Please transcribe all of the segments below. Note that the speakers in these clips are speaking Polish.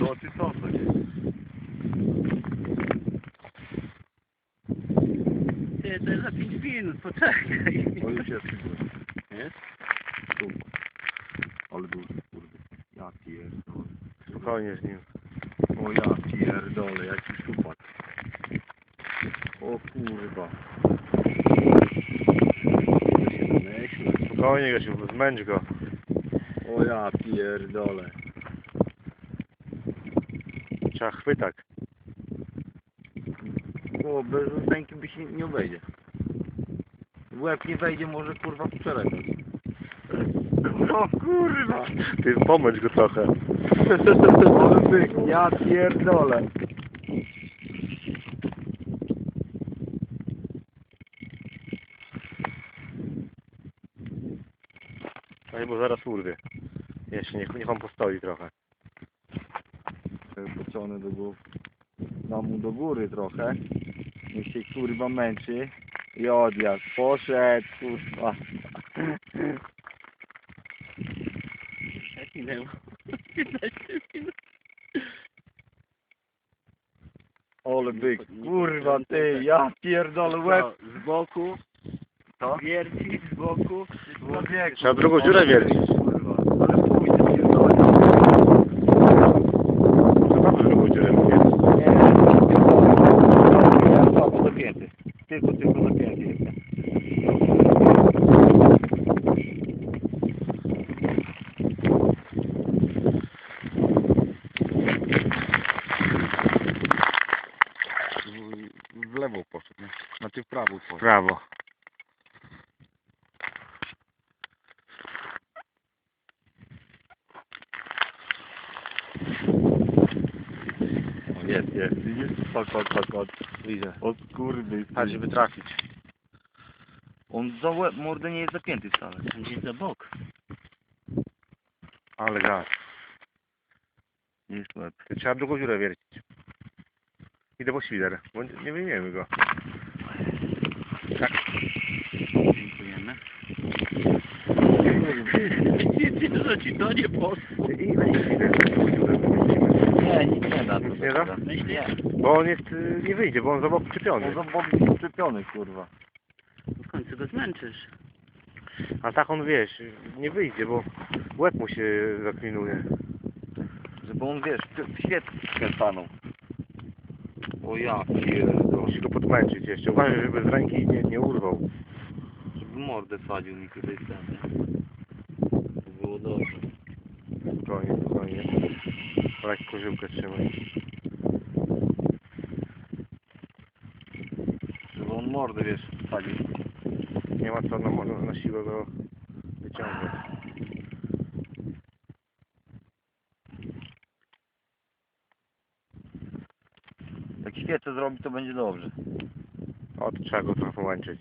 To ty co to jest? Ty, to jest za 5 minut, poczekaj. O już jest chyba. Jest? Tu. Ale duży, kurde. Ja pierdolę. Spokojnie z nim. O ja pierdolę, jaki szczupak. O kurwa. To. Spokojnie Gasiu, zmęcz go. O ja pierdolę. Trzeba chwytak. O, bez ręki by się nie obejdzie. W łeb nie wejdzie, może kurwa przelecieć. O kurwa! Ty pomęcz go trochę. Ale byk, ja pierdolę. No bo zaraz urwie. Jeszcze niech, niech on postoi trochę. Pociągnę do góry. Dam mu do góry trochę. Niech się kurwa męczy. I odjazd. Poszedł, kurwa. Jak minęło? 15 minut. Ole byk, kurwa ty, ja pierdolę łeb. Z boku, To? wierci z boku. Człowieku. Trzeba drugą dziurę wiercić. Kurwa, ale pójdę pierdolę. Naprawdę drugą dziurę wiercić. Nie, ja słabo dopięty. Tylko, tylko dopięty jestem. W, w lewo poszedł, nie? Na ty w prawo. O, jest, jest. Widzisz? Patrz, patrz, patrz, patrz. Widzę. O kurwy. Patrz, żeby trafić. On za łeb, mordę nie jest zapięty wcale. Gdzieś za bok. Ale gaz. Jest łeb. Trzeba drugą dziurę wiercić. Idę po świder, bo nie nie wyjmiemy go. Dziękujemy. Nic nie rzuci, to nie poszło. Nie, nic nie da. Nic nie da? Myślisz? Bo on jest, y, nie wyjdzie, bo on za bok przyczepiony. On jest przyczepiony, kurwa. W końcu go zmęczysz. A tak on wiesz, nie wyjdzie, bo łeb mu się zaklinuje. Żeby on, wiesz, w świet stanął. O ja pierdolę. Musi go podmęczyć jeszcze. Uważaj, żeby z ręki nie, nie urwał. Żeby mordę sadził mi tutaj wtedy. To było dobrze. Spokojnie, spokojnie. Lekko żyłkę trzymaj. Żeby on mordę, wiesz, sadził. Nie ma co na, na, na siłę go wyciągnąć. Jak świecę zrobi, to będzie dobrze. O, to trzeba go trochę pomęczyć.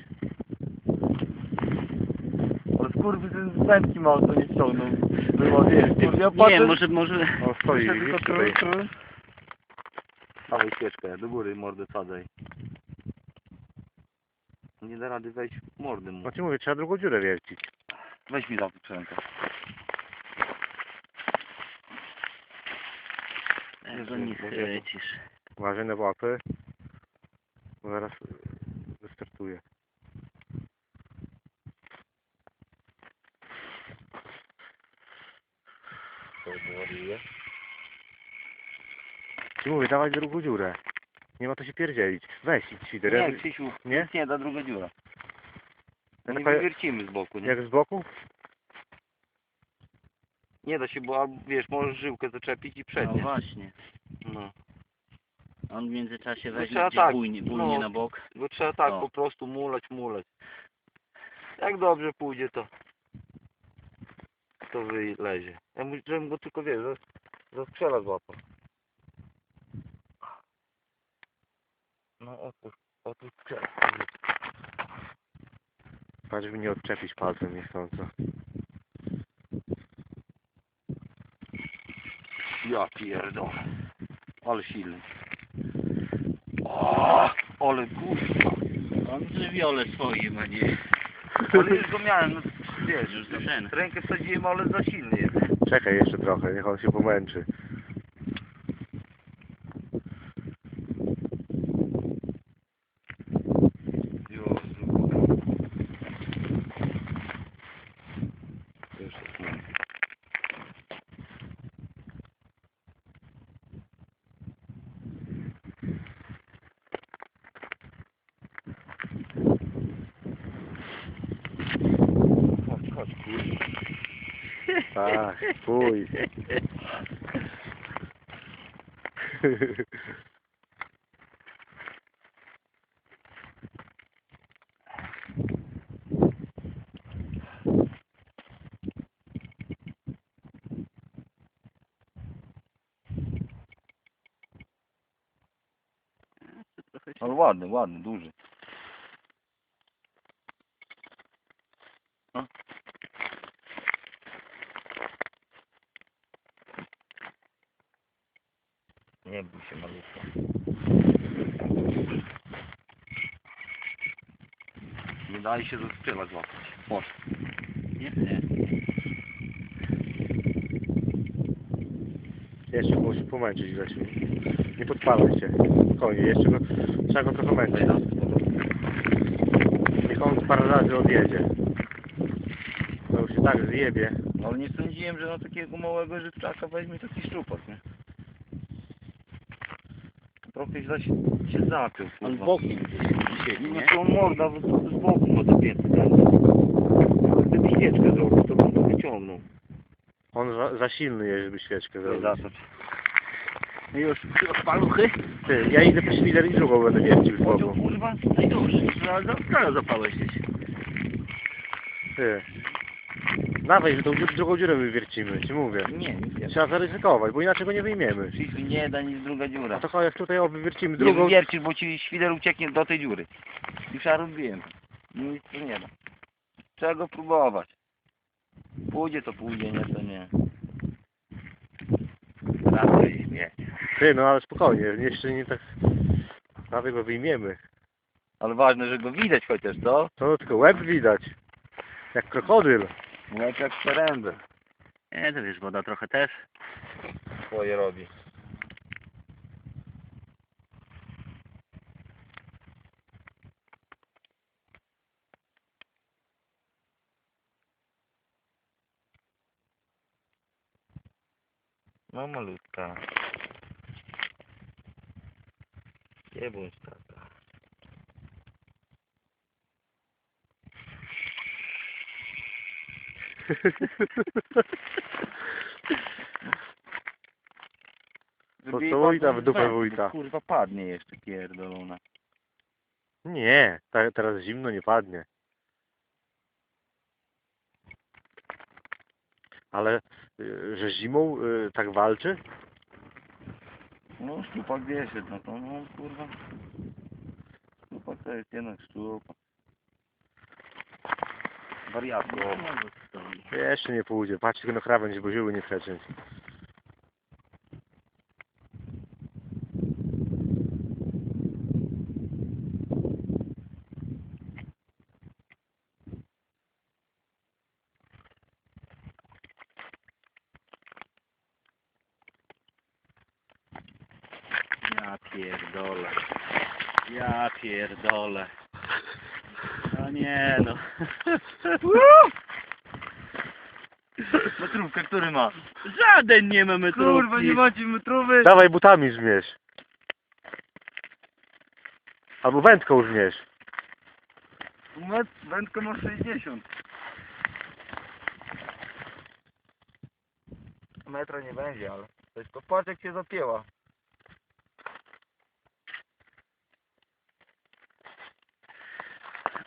Ale skurwy ten z wędki ma, to nie ściągnął. Było, wiesz, ja Nie, patrzę... może, może... On stoi, Jeszcze widzisz tylko tutaj. tru, tru. Dawaj świeczkę, do góry mordę sadzaj. Nie da rady wejść w mordę mu. No ci mówię, trzeba drugą dziurę wiercić. Weź mi za rękę. Tego nie chwycisz. Uważaj na łapy. Bo zaraz wystartuje. Ci mówię, dawaj drugą dziurę. Nie ma to się pierdzielić. Weź, świder. Nie, Krzysiu, Nie? nic nie da druga dziura. To nie Taka- wywiercimy z boku, nie? Jak z boku? Nie da się, bo albo, wiesz, możesz żyłkę zaczepić i No przednie. właśnie. No. On w międzyczasie No weźmie trzeba gdzieś tak, bujnie, bujnie no. na bok. Bo trzeba tak O. po prostu mulać, mulać. Jak dobrze pójdzie, to to wylezie. Ja mu, żebym go tylko, wiesz, za, za strzela złapał. No otóż, otóż strzela. Patrz, żeby nie odczepić palcem niechcąco. Ja pierdolę. Ale silny. O, ale kurwa. On żywiole swoim, a nie... Ale już go miałem, no, wiesz, Już żeny. rękę wsadziłem, ale za silny jest. Czekaj jeszcze trochę, niech on się pomęczy. Tak, chuj. Trochę się... Ale ładny, ładny, duży. Nie bój się malutko. Nie daj się do strzela złapać. Może. Nie, nie. Jeszcze go musi pomęczyć Grzesiu. Nie podpalaj się. Spokojnie, jeszcze go, trzeba go trochę męczyć. Niech on parę razy odjedzie. To już się tak zjebie. No ale nie sądziłem, że na takiego małego żywczaka weźmie taki szczupak, nie? Trochę źle się, się zapiął. On bokiem gdzieś siedzi, No nie? to morda z, z boku ma zapięty ten. Gdyby świeczkę zrobił, to bym to wyciągnął. On za, za silny jest, żeby świeczkę zrobić. Zatocz. No już paluchy? Ty, ja idę po świder i drugą będę wiercił z Pociął boku. kurwa? Najgorsze, trzeba za stronę zapałeś gdzieś. Ty. Dawaj, że tą dziur, drugą dziurę wywiercimy, ci mówię. Nie, nic nie. Trzeba zaryzykować, bo inaczej go nie wyjmiemy. Przyszli nie da nic druga dziura. A to jak tutaj o wywiercimy Drugą... Nie drugą... wywiercisz, bo ci świder ucieknie do tej dziury. Już ja rozbiłem. Nic to nie da. Trzeba go próbować. Pójdzie to pójdzie, nie to nie. Raczej nie. Ty, no ale spokojnie, jeszcze nie tak... Prawie go wyjmiemy. Ale ważne, że go widać chociaż, co? To tylko łeb widać. Jak krokodyl. Nie jak szerędę Nie, to wiesz, woda trochę też. swoje robi. No malutka. Nie bądź Pocałuj padło tam w dupę wójta. Kurwa padnie jeszcze pierdolona. Nie, ta, teraz zimno nie padnie. Ale, y, że zimą y, tak walczy? No szczupak wiesz, no to no kurwa. Szczupak to jest jednak szczupak. Wariatko. Jeszcze nie pójdzie. Patrz tylko na krawędź, bo żyły nie przeciąć. Ja pierdolę. Ja pierdolę. No nie no. Metrówkę, który ma? Żaden nie ma metrówki. Kurwa, nie macie metrówy. Dawaj butami zmierz. Albo wędką zmierz. Met, wędkę ma 60. Metra nie będzie, ale... To jest to patrz jak się zapięła.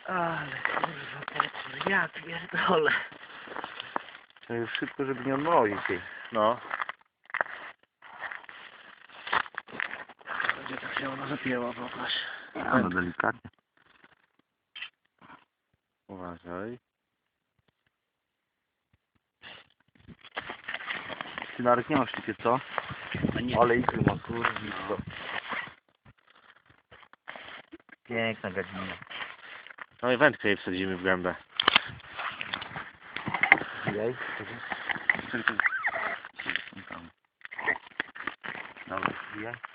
Ale kurwa, potwór, ja pierdolę. To już szybko, żeby nie odmrozić jej. No. Gdzie tak się ona zapięła, pokaż. No delikatnie. Uważaj. Ty Narek nie masz szczypie, co? A nie, Ale ikry ma, kurwa. Piękna gadzina. No i wędkę jej wsadzimy w gębę. Jej? Dobra, jej.